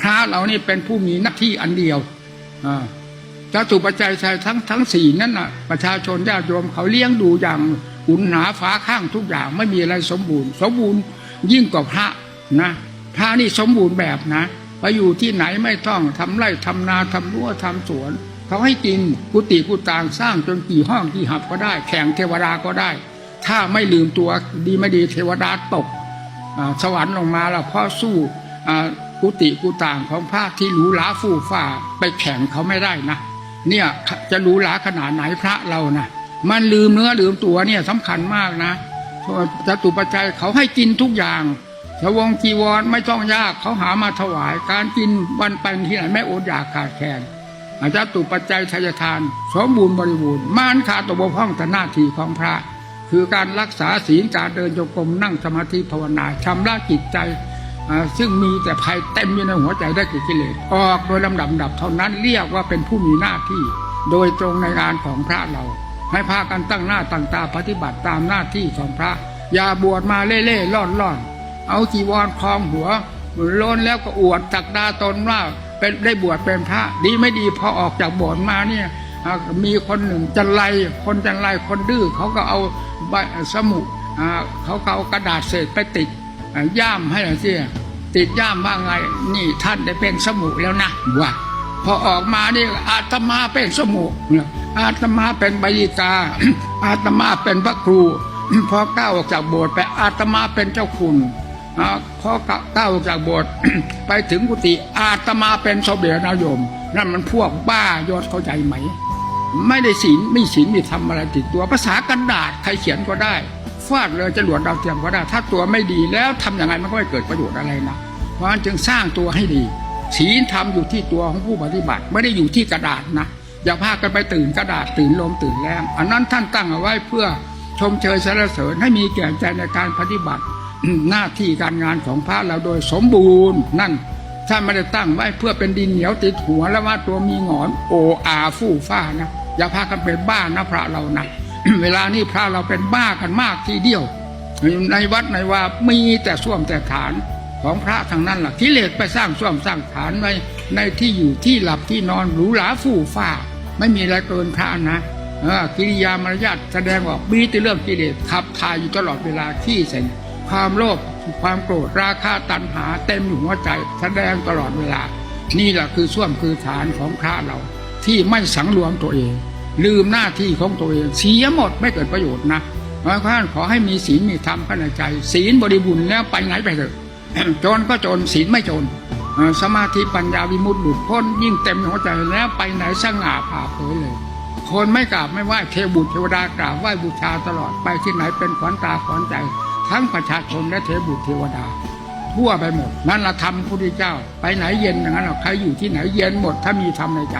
พระเรานี่เป็นผู้มีหน้าที่อันเดียวอ่าจตุปัจจัยชัยทั้งทั้งสี่นั่นน่ะ ประชาชนญาติโยมเขาเลี้ยงดูอย่างอุ่นหนาฟ้าข้างทุกอย่างไม่มีอะไรสมบูรณ์ สมบูรณ์ยิ่งกว่าพระนะพระนี่สมบูรณ์แบบนะไปอยู่ที่ไหนไม่ต้องทำไร่ทำนาทำรั้วทำสวนเขาให้กินกุฏิกุฏางสร้างจนกี่ห้องกี่หับก็ได้ แข่งเทวดาก็ได้ ถ้าไม่ลืมตัวดีไม่ดีเทวดาตกสวรรค์ลงมาแล้วพ่อสู้ กุฏิกุต่างของพระที่หรูหราฟู่ฟ้าไปแข่งเขาไม่ได้นะเนี่ยจะหรูหราขนาดไหนพระเรานะมันลืมเนื้อลืมตัวเนี่ยสำคัญมากนะพระจตุปัจจัยเขาให้กินทุกอย่างสวงจีวรไม่ต้องยากเขาหามาถวาย การกินวันไปที่ไหนไม่อดอยากขาดแคลนอาจารย์ตุปัจจัยชัยทานสมบูรณ์บริบูรณ์มานขาดตัวบกพร่องแต่หน้าที่ของพระ คือการรักษาศีลการเดินจงกรมนั่งสมาธิภาวนาชำระจิตใจ ซึ่งมีแต่ภัยเต็มอยู่ในหัวใจได้กิกิเลสออกโดยลำดับดับเท่านั้นเรียกว่าเป็นผู้มีหน้าที่ โดยตรงในงานของพระเรา ให้พากันตั้งหน้าตั้งตาปฏิบัติตามหน้าที่ของพระ อย่าบวชมาเล่เล่ล่อนล่อนเอาจีวรคลองหัวโลนแล้วก็อวดตักดาตนว่าเป็นได้บวชเป็นพระ ดีไม่ดีพอออกจากโบสถ์มาเนี่ยมีคนหนึ่งจันไรคนจันไรคนดื้อเขาก็เอาสมุเขาก็เอากระดาษเศษไปติด ย่ามให้หน่อยสิติดย่ามว่าไง นี่ท่านได้เป็นสมุแล้วนะว่าพอออกมานี่อาตมาเป็นสมุเนี่ยอาตมาเป็นบยิกาอาตมาเป็นพระครูพอก้าวออกจากโบสถ์ไปอาตมาเป็นเจ้าคุณพอก้าวออกจากโบสถ์ไปถึงกุฏิอาตมาเป็นสมเด็จนายม นั่นมันพวกบ้ายอดเข้าใจไหม ไม่ได้ศีลไม่ศีลไม่ทำอะไรติดตัวภาษากระดาษใครเขียนก็ได้ ฟาดเลยจรวดดาวเทียมก็ได้ ถ้าตัวไม่ดีแล้วทำอย่างไรมันก็ไม่เกิดประโยชน์อะไรนะเพราะฉะนั้นจึงสร้างตัวให้ดีศีลทำอยู่ที่ตัวของผู้ปฏิบัติ ไม่ได้อยู่ที่กระดาษนะอย่าพากันไปตื่นกระดาษตื่นลมตื่นแรงอันนั้นท่านตั้งเอาไว้เพื่อชมเชยสรรเสริญให้มีแก่ใจในการปฏิบัติ หน้าที่การงานของพระเราโดยสมบูรณ์นั่นท่านไม่ได้ตั้งไว้เพื่อเป็นดินเหนียวติดหัวแล้วว่าตัวมีหงอนโออาฟู่ฟ้านะอย่าพากันเป็นบ้านะพระเรานะ เวลานี้พระเราเป็นบ้ากันมากทีเดียว ในวัดในว่ามีแต่ส้วมแต่ฐานของพระทางนั้นล่ะกิเลสไปสร้างส้วมสร้างฐานไว้ในที่อยู่ที่หลับที่นอนหรูหราฟู่ฟ้า ไม่มีอะไรเกินพระนะกิริยามารยาทแสดงออกมีแต่เรื่องกิเลสขับถ่ายอยู่ตลอดเวลาขี้เสงความโลภความโกรธราคะตัณหาเต็มอยู่หัวใจ แสดงตลอดเวลา นี่แหละคือส้วมคือฐานของพระเราที่ไม่สังรวมตัวเอง ลืมหน้าที่ของตัวเองเสียหมดไม่เกิดประโยชน์นะเพราะฉะนั้นขอให้มีศีลมีธรรมภายในใจ ศีลบริบูรณ์แล้วไปไหนไปเถอะจนก็จนศีลไม่จนสมาธิปัญญาวิมุตติหลุดพ้นยิ่งเต็มหัวใจแล้วไปไหนสง่าผ่าเผยเลย คนไม่กราบไม่ไหว้เทวบุตรเทวดากราบไหว้บูชาตลอดไปที่ไหนเป็นขวัญตาขวัญใจ ทั้งประชาชนและเทวบุตรเทวดา ทั่วไปหมดนั่นละธรรมพุทธเจ้า ไปไหนเย็นอย่างนั้นหรอใครอยู่ที่ไหนเย็นหมดถ้ามีธรรมในใจ